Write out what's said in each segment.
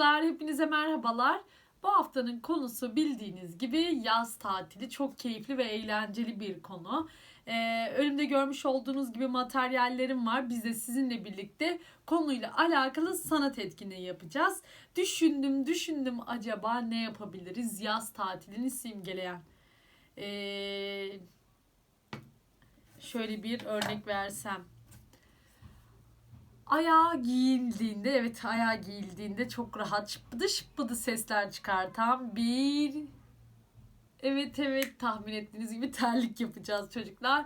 Çocuklar hepinize merhabalar. Bu haftanın konusu bildiğiniz gibi yaz tatili. Çok keyifli ve eğlenceli bir konu. Ee, önümde görmüş olduğunuz gibi materyallerim var. Biz de sizinle birlikte konuyla alakalı sanat etkinliği yapacağız. Düşündüm düşündüm acaba ne yapabiliriz yaz tatilini simgeleyen. Ee, şöyle bir örnek versem. Ayağa giyildiğinde, evet ayağa giyildiğinde çok rahat şıppıdı şıppıdı sesler çıkartan bir... Evet evet tahmin ettiğiniz gibi terlik yapacağız çocuklar.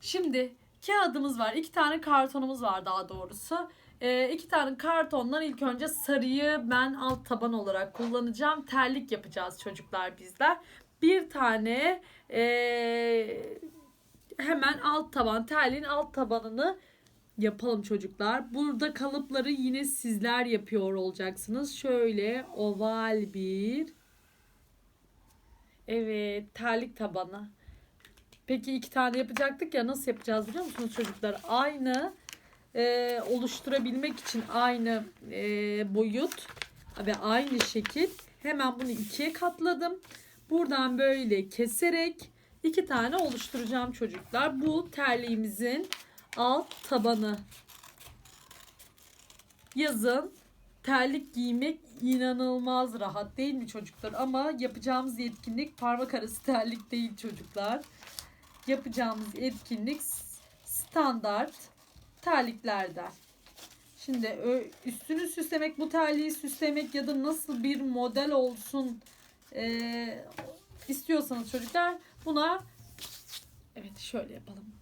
Şimdi kağıdımız var. iki tane kartonumuz var daha doğrusu. Ee, iki tane kartondan ilk önce sarıyı ben alt taban olarak kullanacağım. Terlik yapacağız çocuklar bizler. Bir tane ee, hemen alt taban terliğin alt tabanını yapalım çocuklar. Burada kalıpları yine sizler yapıyor olacaksınız. Şöyle oval bir Evet terlik tabanı. Peki iki tane yapacaktık ya nasıl yapacağız biliyor musunuz çocuklar? Aynı e, oluşturabilmek için aynı e, boyut ve aynı şekil hemen bunu ikiye katladım. Buradan böyle keserek iki tane oluşturacağım çocuklar. Bu terliğimizin alt tabanı. Yazın terlik giymek inanılmaz rahat değil mi çocuklar? Ama yapacağımız etkinlik parmak arası terlik değil çocuklar. Yapacağımız etkinlik standart terliklerden. Şimdi üstünü süslemek, bu terliği süslemek ya da nasıl bir model olsun e, istiyorsanız çocuklar buna evet şöyle yapalım.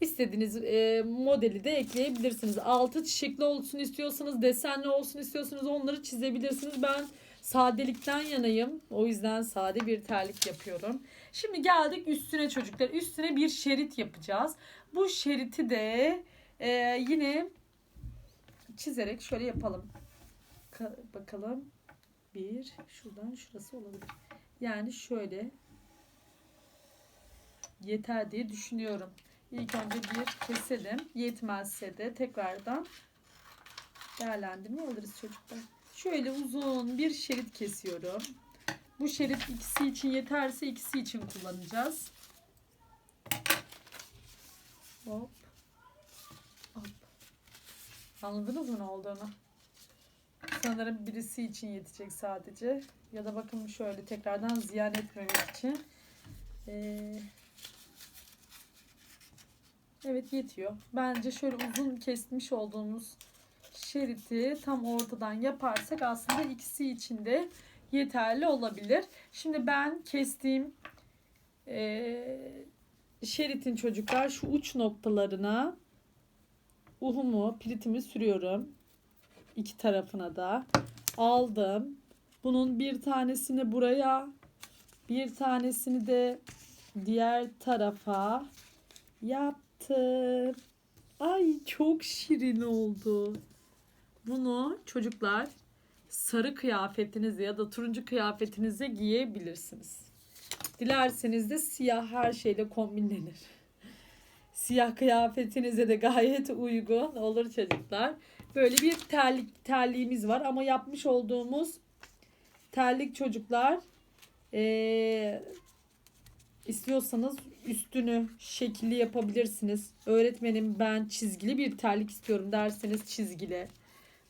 İstediğiniz e, modeli de ekleyebilirsiniz. Altı çiçekli olsun istiyorsanız, desenli olsun istiyorsanız onları çizebilirsiniz. Ben sadelikten yanayım. O yüzden sade bir terlik yapıyorum. Şimdi geldik üstüne çocuklar. Üstüne bir şerit yapacağız. Bu şeriti de e, yine çizerek şöyle yapalım. Ka- bakalım. Bir, şuradan şurası olabilir. Yani şöyle yeter diye düşünüyorum. İlk önce bir keselim. Yetmezse de tekrardan değerlendirme alırız çocuklar. Şöyle uzun bir şerit kesiyorum. Bu şerit ikisi için yeterse ikisi için kullanacağız. Hop. Hop. Anladınız mı ne olduğunu? Sanırım birisi için yetecek sadece. Ya da bakın şöyle tekrardan ziyan etmemek için. Ee, Evet yetiyor. Bence şöyle uzun kesmiş olduğumuz şeriti tam ortadan yaparsak aslında ikisi için de yeterli olabilir. Şimdi ben kestiğim e, şeritin çocuklar şu uç noktalarına uhumu, piritimi sürüyorum. İki tarafına da aldım. Bunun bir tanesini buraya, bir tanesini de diğer tarafa yap yaptım. Ay çok şirin oldu. Bunu çocuklar sarı kıyafetinize ya da turuncu kıyafetinize giyebilirsiniz. Dilerseniz de siyah her şeyle kombinlenir. Siyah kıyafetinize de gayet uygun olur çocuklar. Böyle bir terlik terliğimiz var ama yapmış olduğumuz terlik çocuklar ee, istiyorsanız üstünü şekilli yapabilirsiniz. Öğretmenim ben çizgili bir terlik istiyorum derseniz çizgili.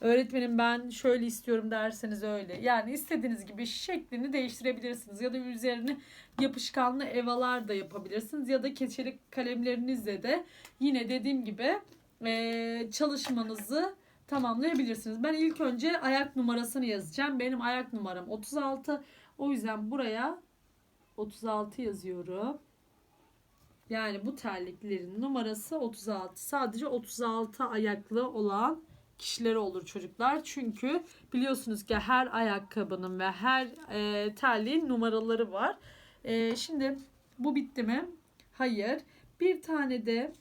Öğretmenim ben şöyle istiyorum derseniz öyle. Yani istediğiniz gibi şeklini değiştirebilirsiniz. Ya da üzerine yapışkanlı evalar da yapabilirsiniz. Ya da keçeli kalemlerinizle de yine dediğim gibi e, çalışmanızı tamamlayabilirsiniz. Ben ilk önce ayak numarasını yazacağım. Benim ayak numaram 36. O yüzden buraya 36 yazıyorum. Yani bu terliklerin numarası 36. Sadece 36 ayaklı olan kişileri olur çocuklar. Çünkü biliyorsunuz ki her ayakkabının ve her e, terliğin numaraları var. E, şimdi bu bitti mi? Hayır. Bir tane de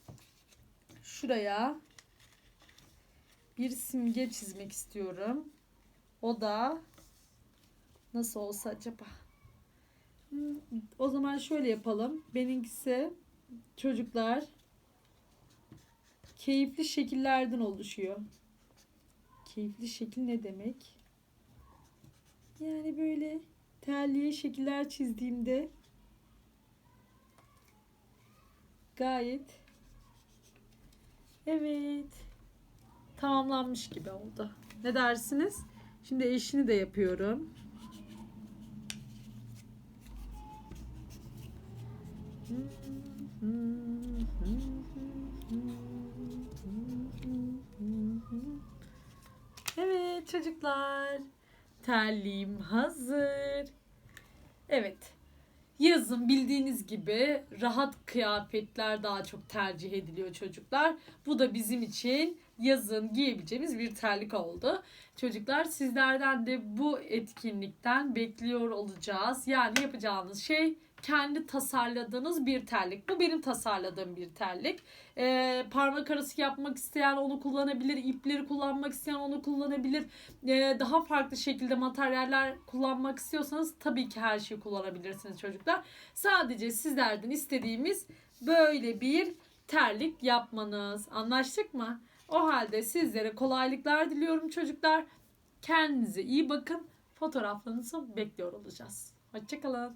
şuraya bir simge çizmek istiyorum. O da nasıl olsa acaba? O zaman şöyle yapalım. Benimkisi çocuklar keyifli şekillerden oluşuyor. Keyifli şekil ne demek? Yani böyle terliğe şekiller çizdiğimde gayet evet tamamlanmış gibi oldu. Ne dersiniz? Şimdi eşini de yapıyorum. Evet çocuklar. Terliğim hazır. Evet. Yazın bildiğiniz gibi rahat kıyafetler daha çok tercih ediliyor çocuklar. Bu da bizim için yazın giyebileceğimiz bir terlik oldu. Çocuklar sizlerden de bu etkinlikten bekliyor olacağız. Yani yapacağınız şey kendi tasarladığınız bir terlik. Bu benim tasarladığım bir terlik. Ee, parmak arası yapmak isteyen onu kullanabilir. İpleri kullanmak isteyen onu kullanabilir. Ee, daha farklı şekilde materyaller kullanmak istiyorsanız tabii ki her şeyi kullanabilirsiniz çocuklar. Sadece sizlerden istediğimiz böyle bir terlik yapmanız. Anlaştık mı? O halde sizlere kolaylıklar diliyorum çocuklar. Kendinize iyi bakın. Fotoğraflarınızı bekliyor olacağız. Hoşçakalın.